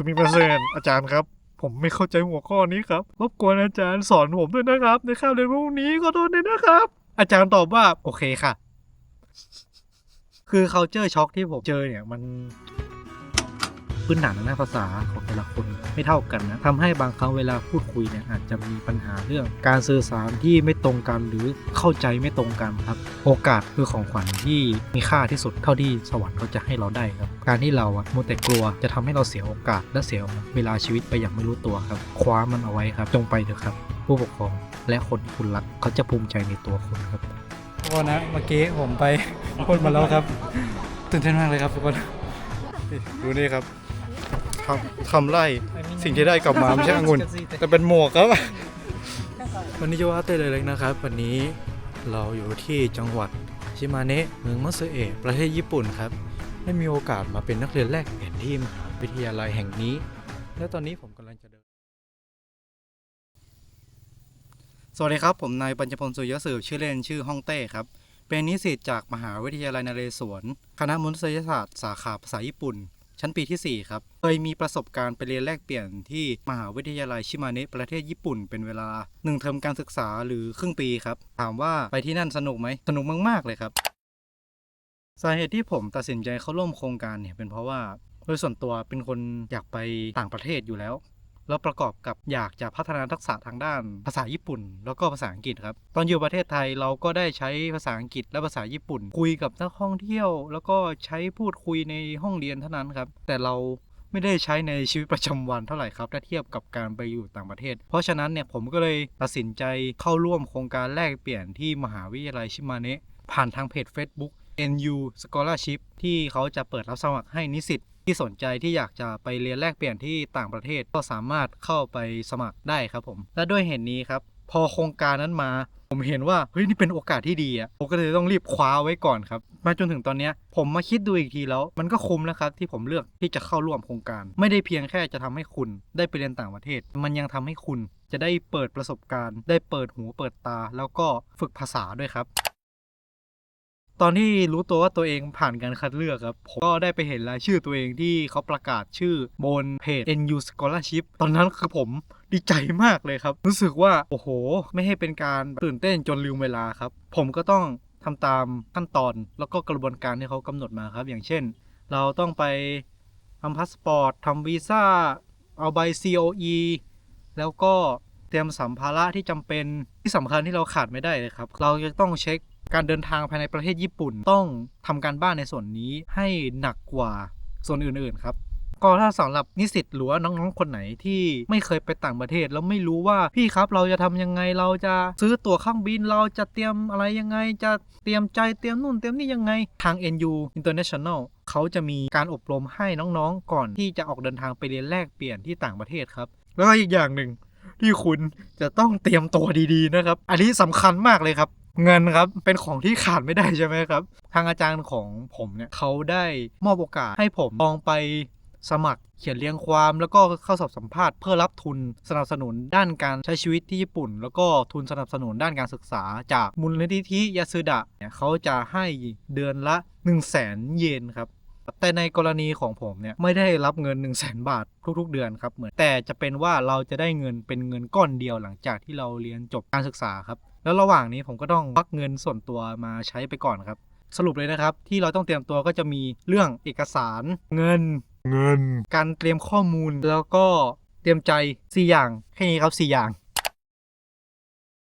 สุมิมาเซนอาจารย์ครับ ผมไม่เข้าใจหัวข้อนี้ครับ รบกวนอาจารย์สอนผมด้วยนะครับ ในคาบเรียนพรุ่งนี้ขอโทษด้วยนะครับ อาจารย์ตอบว่าโอเคค่ะ คือ culture shock ที่ผมเจอเนี่ยมัน พื้นฐานทางด้านภาษาของแต่ละคน ไม่เท่ากันนะทำให้บางครั้งเวลาพูดคุยเนี่ยอาจจะมีปัญหาเรื่อง การสื่อสารที่ไม่ตรงกันหรือเข้าใจไม่ตรงกันครับ โอกาสคือของขวัญที่มีค่าที่สุดเท่าที่สวรรค์เขาจะให้เราได้ครับการที่เราอะมัวแต่กลัวจะทำให้เราเสียโอกาสและเสียเวลาชีวิตไปอย่างไม่รู้ตัวครับคว้ามันเอาไว้ครับ จงไปเถอะครับ ผู้ปกครองและคนที่คุณรักเขาจะภูมิใจในตัวคุณครับทุกคนนะเมื่อกี้ผมไปพูดมาแล้วครับตื่นเต้นมากเลยครับทุกคนดูนี่ครับ ทำทำไร่สิ่งที่ได้กลับมาไม่ใช่องุ่นแต่เป็นหมวกครับ วันนี้จะว่าเต้เลยเลยนะครับ วันนี้เราอยู่ที่จังหวัดชิมาเนะเมืองมัตสึเอะประเทศญี่ปุ่นครับได้มีโอกาสมาเป็นนักเรียนแลกเปลี่ยนที่มหาวิทยาลัยแห่งนี้ และตอนนี้ผมกำลังจะเดินสวัสดีครับ ผมนายปัญจพลสุยสืบชื่อเล่นชื่อฮ่องเต้ครับ เป็นนิสิตจากมหาวิทยาลัยนเรศวร คณะมนุษยศาสตร์ สาขาภาษาญี่ปุ่น ชั้นปีที่ 4 ครับ เคยมีประสบการณ์ไปเรียนแลกเปลี่ยนที่มหาวิทยาลัยชิมาเนะประเทศญี่ปุ่นเป็นเวลา 1 เทอมการศึกษาหรือครึ่งปีครับ ถามว่าไปที่นั่นสนุกไหม สนุกมาก ๆ เลยครับ สาเหตุที่ผมตัดสินใจเข้าร่วมโครงการเนี่ยเป็นเพราะว่าโดยส่วนตัวเป็นคนอยากไปต่างประเทศอยู่แล้ว แล้วประกอบกับอยากจะพัฒนาทักษะทางด้านภาษาญี่ปุ่น แล้วก็ภาษาอังกฤษครับ ตอนอยู่ประเทศไทยเราก็ได้ใช้ภาษาอังกฤษและภาษาญี่ปุ่น คุยกับนักท่องเที่ยว แล้วก็ใช้พูดคุยในห้องเรียนเท่านั้นครับ แต่เราไม่ได้ใช้ในชีวิตประจำวันเท่าไหร่ครับถ้าเทียบกับการไปอยู่ต่างประเทศ เพราะฉะนั้นเนี่ยผมก็เลยตัดสินใจเข้าร่วมโครงการแลกเปลี่ยนที่มหาวิทยาลัยชิมาเนะผ่านทางเพจ Facebook NU Scholarship ที่เขาจะเปิดรับสมัครให้นิสิต ที่สนใจที่อยากจะไปเรียนแลกเปลี่ยนที่ต่างประเทศก็สามารถเข้าไปสมัครได้ครับผม และด้วยเหตุนี้ครับ พอโครงการนั้นมา ผมเห็นว่าเฮ้ยนี่เป็นโอกาสที่ดีอะผมก็เลยต้องรีบคว้าไว้ก่อนครับ มาจนถึงตอนนี้ผมมาคิดดูอีกทีแล้ว มันก็คุ้มแล้วครับที่ผมเลือกที่จะเข้าร่วมโครงการ ไม่ได้เพียงแค่จะทำให้คุณได้ไปเรียนต่างประเทศ มันยังทำให้คุณจะได้เปิดประสบการณ์ ได้เปิดหูเปิดตา แล้วก็ฝึกภาษาด้วยครับ ตอนที่รู้ตัวว่าตัวเองผ่านการคัดเลือกครับ ผมก็ได้ไปเห็นรายชื่อตัวเองที่เขาประกาศชื่อบนเพจ NU Scholarship ตอนนั้นคือผมดีใจมากเลยครับ รู้สึกว่า โอ้โห ไม่ให้เป็นการตื่นเต้นจนลืมเวลาครับ ผมก็ต้องทำตามขั้นตอนแล้วก็กระบวนการที่เขากำหนดมาครับ อย่างเช่น เราต้องไปทำพาสปอร์ตทำวีซ่าเอาใบ COE แล้วก็เตรียมสัมภาระที่จำเป็นที่สำคัญที่เราขาดไม่ได้เลยครับ เราจะต้องเช็ค การเดินทางภายในประเทศญี่ปุ่นต้องทำการบ้านในส่วนนี้ให้หนักกว่าส่วนอื่นๆครับก็ถ้าสำหรับนิสิตหรือว่าน้องๆคนไหนที่ไม่เคยไปต่างประเทศแล้วไม่รู้ว่าพี่ครับเราจะทำยังไงเราจะซื้อตั๋วเครื่องบินเราจะเตรียมอะไรยังไง จะเตรียมใจเตรียมนู่นเตรียมนี่ยังไงทาง NU International เขาจะมีการอบรมให้น้องๆก่อนที่จะออกเดินทางไปเรียนแลกเปลี่ยนที่ต่างประเทศครับ แล้วก็อีกอย่างหนึ่งที่คุณจะต้องเตรียมตัวดีๆนะครับ อันนี้สำคัญมากเลยครับ เงินครับเป็นของที่ขาดไม่ได้ใช่ไหมครับ ทางอาจารย์ของผมเนี่ยเขาได้มอบโอกาสให้ผมลองไปสมัครเขียนเรียงความแล้วก็เข้าสอบสัมภาษณ์เพื่อรับทุนสนับสนุนด้านการใช้ชีวิตที่ญี่ปุ่น แล้วก็ทุนสนับสนุนด้านการศึกษา จากมูลนิธิยาสึดะเนี่ยเขาจะให้เดือนละ 1 0 0 0 0แสนเยนครับแต่ในกรณีของผมเนี่ยไม่ได้รับเงิน 1 0 0 0 0แสนบาททุกๆ เดือนครับเหมือนแต่จะเป็นว่าเราจะได้เงินเป็นเงินก้อนเดียวหลังจากที่เราเรียนจบการศึกษาครับ แล้วระหว่างนี้ผมก็ต้องพักเงินส่วนตัวมาใช้ไปก่อนครับ สรุปเลยนะครับ ที่เราต้องเตรียมตัวก็จะมีเรื่องเอกสารเงิน เงิน การเตรียมข้อมูลแล้วก็เตรียมใจ 4 อย่างแค่นี้ครับ 4 อย่าง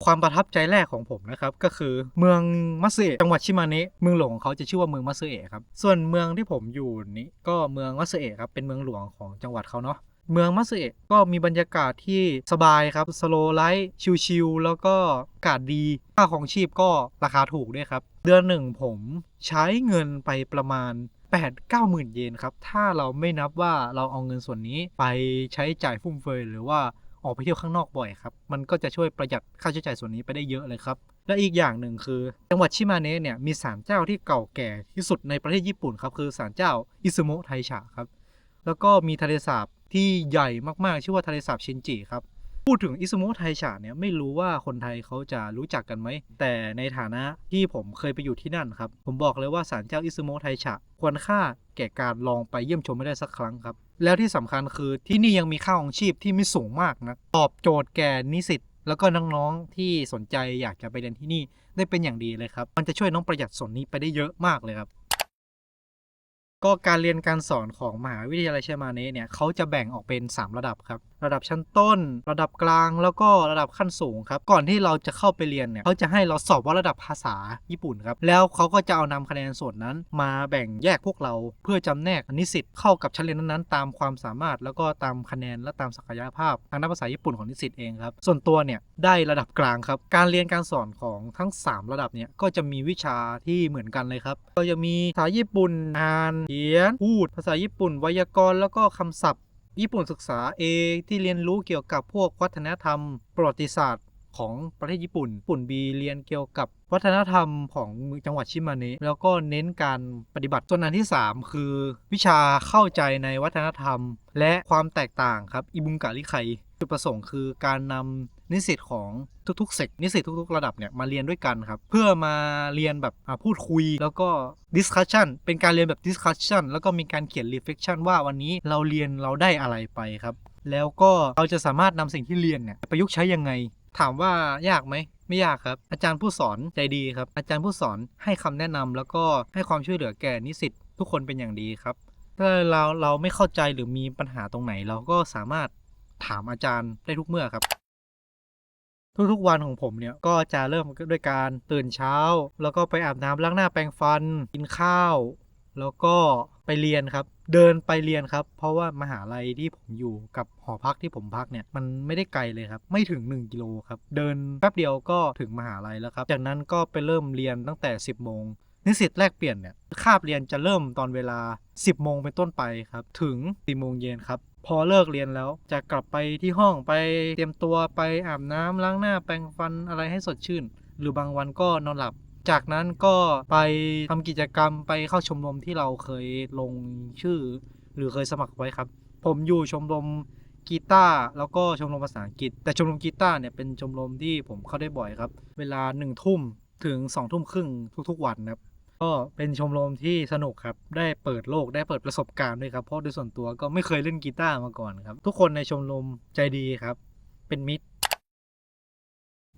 ความประทับใจแรกของผมนะครับก็คือเมืองมัตสึเอะจังหวัดชิมาเนะเมืองหลวงของเขาจะชื่อว่าเมืองมัตสึเอะครับส่วนเมืองที่ผมอยู่นี้ก็เมืองมัตสึเอะครับเป็นเมืองหลวงของจังหวัดเขาเนาะ เมืองมัสเอะก็มีบรรยากาศที่สบายครับ สโลไลท์ชิลๆแล้วก็อากาศดีค่าของชีพก็ราคาถูกด้วยครับ เดือนหนึ่งผมใช้เงินไปประมาณ 8 9หมื่นเยนครับ ถ้าเราไม่นับว่าเราเอาเงินส่วนนี้ไปใช้จ่ายฟุ่มเฟือยหรือว่าออกไปเที่ยวข้างนอกบ่อยครับ มันก็จะช่วยประหยัดค่าใช้จ่ายส่วนนี้ไปได้เยอะเลยครับ และอีกอย่างหนึ่งคือ จังหวัดชิมาเนะเนี่ยมีศาลเจ้าที่เก่าแก่ที่สุดในประเทศญี่ปุ่นครับคือศาลเจ้าอิซึโมะไทชะครับ แล้วก็มีทะเลสาบ ที่ใหญ่มากๆ ชื่อว่าทะเลสาบชินจิครับ พูดถึงอิซุโมะไทชะเนี่ยไม่รู้ว่าคนไทยเขาจะรู้จักกันไหม แต่ในฐานะที่ผมเคยไปอยู่ที่นั่นครับ ผมบอกเลยว่าศาลเจ้าอิซุโมะไทชะควรค่าแก่การลองไปเยี่ยมชมไม่ได้สักครั้งครับ แล้วที่สำคัญคือที่นี่ยังมีค่าของชีพที่ไม่สูงมากนะ ตอบโจทย์แก่นิสิตแล้วก็น้องๆที่สนใจอยากจะไปเรียนที่นี่ได้เป็นอย่างดีเลยครับ มันจะช่วยน้องประหยัดส่วนนี้ไปได้เยอะมากเลยครับ ก็การเรียนการสอนของมหาวิทยาลัยเชมาเนเนี่ยเขาจะแบ่งออกเป็น 3 ระดับครับ ระดับชั้นต้น ระดับกลางแล้วก็ระดับขั้นสูงครับก่อนที่เราจะเข้าไปเรียนเนี่ยเขาจะให้เราสอบว่าระดับภาษาญี่ปุ่นครับแล้วเขาก็จะเอานำคะแนนส่วนนั้น มาแบ่งแยกพวกเราเพื่อจำแนกนิสิตเข้ากับชั้นเรียนนั้นๆตามความสามารถแล้วก็ตามคะแนนและตามศักยภาพทางด้านภาษาญี่ปุ่นของนิสิตเองครับส่วนตัวเนี่ยได้ระดับกลางครับการเรียนการสอนของทั้ง 3 ระดับเนี่ยก็จะมีวิชาที่เหมือนกันเลยครับก็จะมีภาษาญี่ปุ่นอ่านเขียนพูด ภาษาญี่ปุ่นไวยากรณ์แล้วก็คำศัพท์ ญี่ปุ่นศึกษาเอที่เรียนรู้เกี่ยวกับพวกวัฒนธรรม ประวัติศาสตร์ของประเทศญี่ปุ่น ญี่ปุ่น B เรียนเกี่ยวกับวัฒนธรรมของจังหวัดชิมาเนะแล้วก็เน้นการปฏิบัติ ส่วนอันที่ 3 คือ วิชาเข้าใจในวัฒนธรรม และความแตกต่างครับอิบุงกะลิไคจุดประสงค์คือการนำ นิสิตของทุกๆเซกนิสิตทุกๆ ระดับเนี่ยมาเรียนด้วยกันครับ เพื่อมาเรียนแบบพูดคุยแล้วก็ discussion เป็นการเรียนแบบ discussion แล้วก็มีการเขียน reflection ว่าวันนี้เราเรียนเราได้อะไรไปครับ แล้วก็เราจะสามารถนำสิ่งที่เรียนเนี่ยประยุกต์ใช้ยังไง ถามว่ายากไหมไม่ยากครับ อาจารย์ผู้สอนใจดีครับ อาจารย์ผู้สอนให้คำแนะนำแล้วก็ให้ความช่วยเหลือแก่นิสิตทุกคนเป็นอย่างดีครับ ถ้าเราเราไม่เข้าใจหรือมีปัญหาตรงไหน เราก็สามารถถามอาจารย์ได้ทุกเมื่อครับ ทุกๆวันของผมเนี่ยก็จะเริ่มด้วยการตื่นเช้า แล้วก็ไปอาบน้ำล้างหน้าแปรงฟัน กินข้าว แล้วก็ไปเรียนครับ เดินไปเรียนครับ เพราะว่ามหาลัยที่ผมอยู่กับหอพักที่ผมพักเนี่ยมันไม่ได้ไกลเลยครับ ไม่ถึง 1 กิโลครับ เดินแป๊บเดียวก็ถึงมหาลัยแล้วครับ จากนั้นก็ไปเริ่มเรียนตั้งแต่ 10โมง นิสิตแลกเปลี่ยนเนี่ยคาบเรียนจะเริ่มตอนเวลา 10 โมงเป็นต้นไปครับถึง4โมงเย็นครับพอเลิกเรียนแล้วจะกลับไปที่ห้องไปเตรียมตัวไปอาบน้ำล้างหน้าแปรงฟันอะไรให้สดชื่น หรือบางวันก็นอนหลับ จากนั้นก็ไปทำกิจกรรมไปเข้าชมรมที่เราเคยลงชื่อ หรือเคยสมัครไว้ครับ ผมอยู่ชมรมกีตาร์แล้วก็ชมรมภาษาอังกฤษ แต่ชมรมกีตาร์เนี่ยเป็นชมรมที่ผมเข้าได้บ่อยครับ เวลาหนึ่งทุ่มถึงสองทุ่มครึ่งทุกๆวันนะครับ ก็เป็นชมรมที่สนุกครับ ได้เปิดโลกได้เปิดประสบการณ์ด้วยครับ เพราะโดยส่วนตัวก็ไม่เคยเล่นกีตาร์มาก่อนครับ ทุกคนในชมรมใจดีครับ เป็นมิตร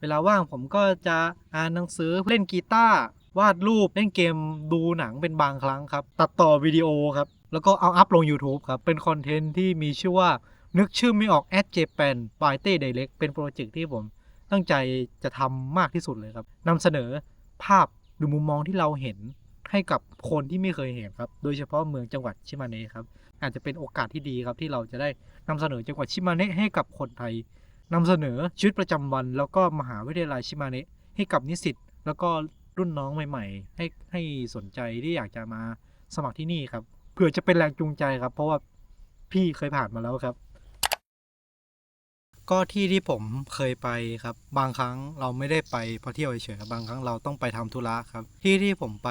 เวลาว่างผมก็จะอ่านหนังสือเล่นกีตาร์วาดรูปเล่นเกมดูหนังเป็นบางครั้งครับ ตัดต่อวิดีโอครับ แล้วก็เอาอัพลง YouTube ครับ เป็นคอนเทนต์ที่มีชื่อว่านึกชื่อไม่ออก at Japan by เต้ Direct เป็นโปรเจกต์ที่ผมตั้งใจจะทำมากที่สุดเลยครับนำเสนอภาพ หรือมุมมองที่เราเห็นให้กับคนที่ไม่เคยเห็นครับ โดยเฉพาะเมืองจังหวัดชิมาเนะครับ อาจจะเป็นโอกาสที่ดีครับที่เราจะได้นำเสนอจังหวัดชิมาเนะให้กับคนไทยนำเสนอชีวิตประจำวัน แล้วก็มหาวิทยาลัยชิมาเนะให้กับนิสิตแล้วก็รุ่นน้องใหม่ ๆ ให้ให้สนใจที่อยากจะมาสมัครที่นี่ครับเผื่อจะเป็นแรงจูงใจครับ เพราะว่าพี่เคยผ่านมาแล้วครับ ก็ที่ที่ผมเคยไปครับ บางครั้งเราไม่ได้ไปเพราะเที่ยวเฉยๆครับบางครั้งเราต้องไปทำธุระครับ ที่ที่ผมไป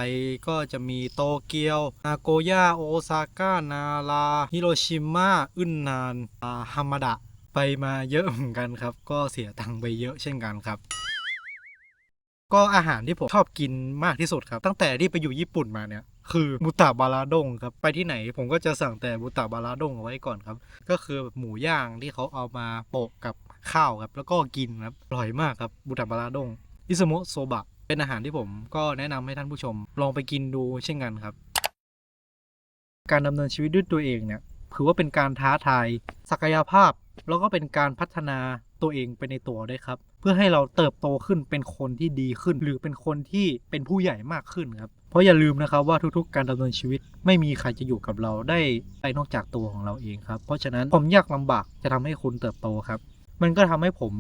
ก็จะมีโตเกียว นาโกย่า โอซาก้า นาราฮิโรชิมาอึนนานาฮามาดะ ไปมาเยอะเหมือนกันครับ ก็เสียตังค์ไปเยอะเช่นกันครับ ก็อาหารที่ผมชอบกินมากที่สุดครับ ตั้งแต่ที่ไปอยู่ญี่ปุ่นมาเนี่ย คือบุตะบาราดงครับไปที่ไหนผมก็จะสั่งแต่บุตะบาราดงเอาไว้ก่อนครับ ก็คือแบบหมูย่างที่เขาเอามาโปะกับข้าวครับ แล้วก็กินครับอร่อยมากครับบุตะบาราดงอิซโมโซบะเป็นอาหารที่ผมก็แนะนำให้ท่านผู้ชม ลองไปกินดูเช่นกันครับ การดำเนินชีวิตด้วยตัวเองเนี่ยถือว่าเป็นการท้าทายศักยภาพ แล้วก็เป็นการพัฒนา ตัวเองไปในตัวด้วยครับ เพื่อให้เราเติบโตขึ้นเป็นคนที่ดีขึ้น หรือเป็นคนที่เป็นผู้ใหญ่มากขึ้นครับเพราะอย่าลืมนะครับว่าทุกๆ การดำเนินชีวิต ไม่มีใครจะอยู่กับเราได้ไปนอกจากตัวของเราเองครับเพราะฉะนั้นผมยากลำบากจะทำให้คุณเติบโตครับ มันก็ทำให้ผม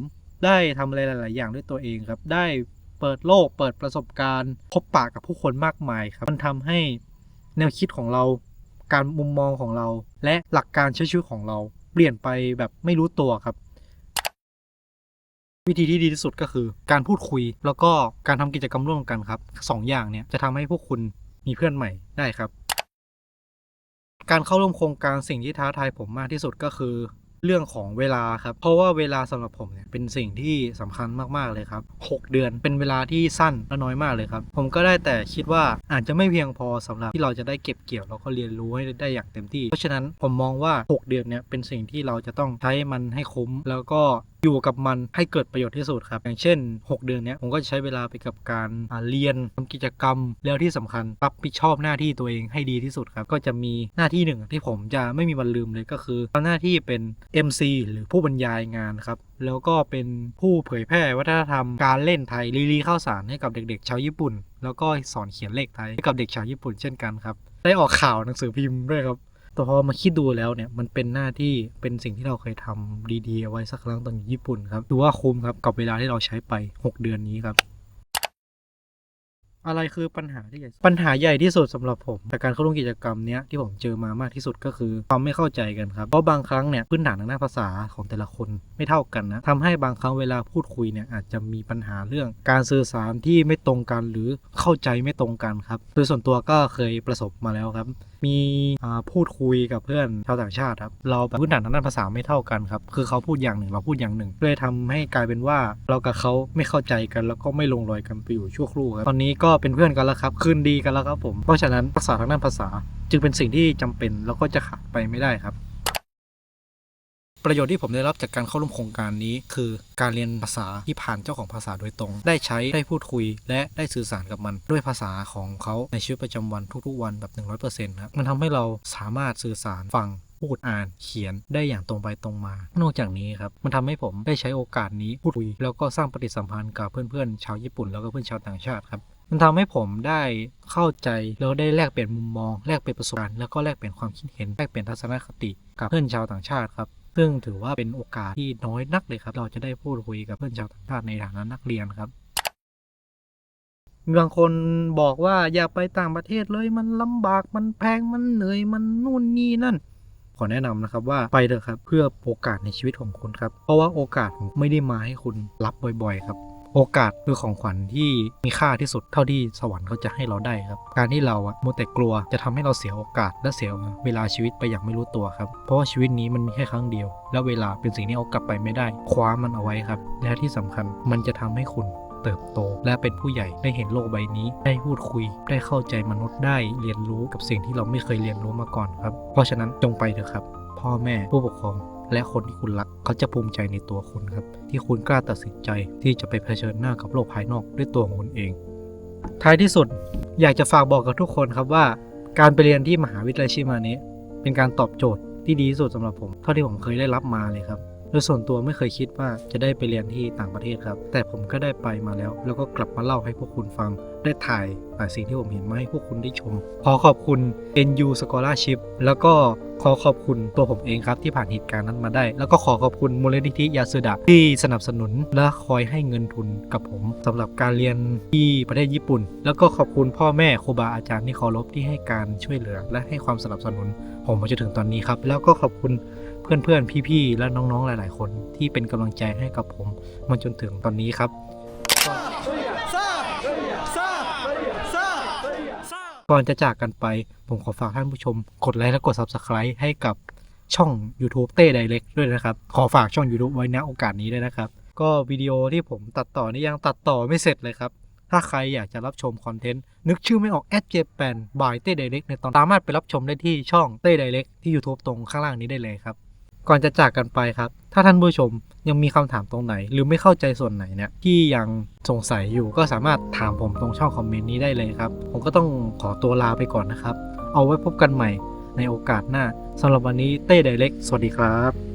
ได้ทำอะไรหลาย ๆ อย่างด้วยตัวเองครับ ได้เปิดโลกเปิดประสบการณ์ พบปะกับผู้คนมากมายครับ มันทำให้แนวคิดของเราการมุมมองของเรา และหลักการใช้ชีวิตของเรา เปลี่ยนไปแบบไม่รู้ตัวครับ วิธีที่ดีที่สุดก็คือการพูดคุย แล้วก็การทำกิจกรรมร่วมกันครับสองอย่างเนี่ยจะทำให้พวกคุณมีเพื่อนใหม่ได้ครับ การเข้าร่วมโครงการสิ่งที่ท้าทายผมมากที่สุดก็คือ เรื่องของเวลาครับ เพราะว่าเวลาสำหรับผมเนี่ยเป็นสิ่งที่สำคัญมากๆเลยครับ 6 เดือนเป็นเวลาที่สั้นและน้อยมากเลยครับ ผมก็ได้แต่คิดว่าอาจจะไม่เพียงพอสำหรับที่เราจะได้เก็บเกี่ยวแล้วก็เรียนรู้ให้ได้อย่างเต็มที่ เพราะฉะนั้นผมมองว่า 6 เดือนเนี่ยเป็นสิ่งที่เราจะต้องใช้มันให้คุ้ม แล้วก็ อยู่กับมันให้เกิดประโยชน์ที่สุดครับ อย่างเช่น 6 เดือนนี้ผมก็จะใช้เวลาไปกับการเรียนทำกิจกรรม แล้วที่สำคัญรับผิดชอบหน้าที่ตัวเองให้ดีที่สุดครับ ก็จะมีหน้าที่หนึ่งที่ผมจะไม่มีวันลืมเลยก็คือหน้าที่เป็น MC หรือผู้บรรยายงานครับแล้วก็เป็นผู้เผยแพร่วัฒนธรรมการเล่นไทยลีลีข้าวสารให้กับเด็กๆ ชาวญี่ปุ่น แล้วก็สอนเขียนเลขไทยให้กับเด็กชาวญี่ปุ่นเช่นกันครับได้ออกข่าวหนังสือพิมพ์ด้วยครับ แต่พอมาคิดดูแล้วเนี่ยมันเป็นหน้าที่เป็นสิ่งที่เราเคยทำดีๆเอาไว้สักครั้งตอนอยู่ญี่ปุ่นครับดูว่าคุ้มครับกับเวลาที่เราใช้ไป 6 เดือนนี้ครับ อะไรคือปัญหาที่ใหญ่ปัญหาใหญ่ที่สุดสำหรับผมจากการเข้าร่วมกิจกรรมเนี้ยที่ผมเจอมามากที่สุดก็คือความไม่เข้าใจกันครับเพราะบางครั้งเนี่ยพื้นฐานทางด้านภาษาของแต่ละคนไม่เท่ากันนะทำให้บางครั้งเวลาพูดคุยเนี่ยอาจจะมีปัญหาเรื่อง การสื่อสารที่ไม่ตรงกันหรือเข้าใจไม่ตรงกันครับโดยส่วนตัวก็เคยประสบมาแล้วครับ มีพูดคุยกับเพื่อนชาวต่างชาติครับเราแบบพื้นฐานทางด้านภาษาไม่เท่ากันครับคือเขาพูดอย่างหนึ่งเราพูดอย่างหนึ่งเลยทำให้กลายเป็นว่าเรากับเขาไม่เข้าใจกัน แล้วก็ไม่ลงรอยกันไปอยู่ชั่วครู่ครับตอนนี้ก็เป็นเพื่อนกันแล้วครับคืนดีกันแล้วครับผมเพราะฉะนั้นทักษาทางด้านภาษา จึงเป็นสิ่งที่จำเป็นแล้วก็จะขาดไปไม่ได้ครับ ประโยชน์ที่ผมได้รับจากการเข้าร่วมโครงการนี้ คือการเรียนภาษาที่ผ่านเจ้าของภาษาโดยตรง ได้ใช้ได้พูดคุย และได้สื่อสารกับมัน ด้วยภาษาของเขาในชีวิตประจำวันทุกๆวันแบบ 100%ครับมันทำให้เราสามารถสื่อสารฟังพูดอ่านเขียนได้อย่างตรงไปตรงมา นอกจากนี้ครับ มันทำให้ผมได้ใช้โอกาสนี้พูดคุย แล้วก็สร้างปฏิสัมพันธ์กับเพื่อนๆชาวญี่ปุ่น แล้วก็เพื่อนชาวต่างชาติครับมันทำให้ผมได้เข้าใจแล้วได้แลกเปลี่ยนมุมมองแลกเปลี่ยนประสบการณ์แล้วก็แลกเปลี่ยนความคิดเห็นแลกเปลี่ยนทัศนคติกับเพื่อนชาวต่างชาติครับ ซึ่งถือว่าเป็นโอกาสที่น้อยนักเลยครับ เราจะได้พูดคุยกับเพื่อนชาวต่างชาติในฐานะนักเรียนครับมีบางคนบอกว่าอย่าไปต่างประเทศเลยมันลำบากมันแพงมันเหนื่อยมันนู่นนี่นั่น ขอแนะนำนะครับว่าไปเถอะครับเพื่อโอกาสในชีวิตของคุณครับ เพราะว่าโอกาสไม่ได้มาให้คุณรับบ่อย ๆ ครับ โอกาสคือของขวัญที่มีค่าที่สุดเท่าที่สวรรค์เขาจะให้เราได้ครับ การที่เราอะมัวแต่กลัวจะทำให้เราเสียโอกาสและเสียเวลาชีวิตไปอย่างไม่รู้ตัวครับ เพราะว่าชีวิตนี้มันมีแค่ครั้งเดียว และเวลาเป็นสิ่งที่เอากลับไปไม่ได้ คว้ามันเอาไว้ครับ และที่สำคัญมันจะทำให้คุณเติบโต และเป็นผู้ใหญ่ได้เห็นโลกใบนี้ ได้พูดคุย ได้เข้าใจมนุษย์ได้เรียนรู้กับสิ่งที่เราไม่เคยเรียนรู้มาก่อนครับ เพราะฉะนั้นจงไปเถอะครับ พ่อแม่ผู้ปกครอง และคนที่คุณรักเขาจะภูมิใจในตัวคุณครับ ที่คุณกล้าตัดสินใจที่จะไปเผชิญหน้ากับโลกภายนอกด้วยตัวคุณเอง ท้ายที่สุดอยากจะฝากบอกกับทุกคนครับว่า การไปเรียนที่มหาวิทยาลัยชิมาเนะเป็นการตอบโจทย์ที่ดีที่สุดสำหรับผม เท่าที่ผมเคยได้รับมาเลยครับ โดยส่วนตัวไม่เคยคิดว่าจะได้ไปเรียนที่ต่างประเทศครับ แต่ผมก็ได้ไปมาแล้ว แล้วก็กลับมาเล่าให้พวกคุณฟัง ได้ถ่ายหลายสิ่งที่ผมเห็นมาให้พวกคุณได้ชม ขอขอบคุณ NU Scholarship แล้วก็ขอขอบคุณตัวผมเองครับที่ผ่านเหตุการณ์นั้นมาได้ แล้วก็ขอขอบคุณมูลนิธิยาสุดะที่สนับสนุนและคอยให้เงินทุนกับผมสำหรับการเรียนที่ประเทศญี่ปุ่น แล้วก็ขอบคุณพ่อแม่ครูบาอาจารย์ที่เคารพที่ให้การช่วยเหลือ และให้ความสนับสนุนผมมาจนถึงตอนนี้ครับ แล้วก็ขอบคุณ เพื่อนๆ พี่ๆ และน้องๆ หลาย ๆ คนที่เป็นกำลังใจให้กับผมมาจนถึงตอนนี้ครับ ก่อนจะจากกันไป ผมขอฝากท่านผู้ชม กดไลค์และกด Subscribe ให้กับช่อง YouTube เต้ไดเล็กด้วยนะครับ ขอฝากช่อง YouTube ไว้ณโอกาสนี้ด้วยนะครับ ก็วิดีโอที่ผมตัดต่อนี่ยังตัดต่อไม่เสร็จเลยครับถ้าใครอยากจะรับชมคอนเทนต์ นึกชื่อไม่ออกแอดเจแปนบายเต้ไดเล็กในตอนสามารถไปรับชมได้ที่ช่องเต้ไดเล็กที่ YouTube ตรงข้างล่างนี้ได้เลยครับ ก่อนจะจากกันไปครับ ถ้าท่านผู้ชมยังมีคำถามตรงไหน หรือไม่เข้าใจส่วนไหนเนี่ยที่ยังสงสัยอยู่ก็สามารถถามผมตรงช่องคอมเมนต์นี้ได้เลยครับ ผมก็ต้องขอตัวลาไปก่อนนะครับ เอาไว้พบกันใหม่ในโอกาสหน้าสำหรับวันนี้เต้ไดเล็กสวัสดีครับ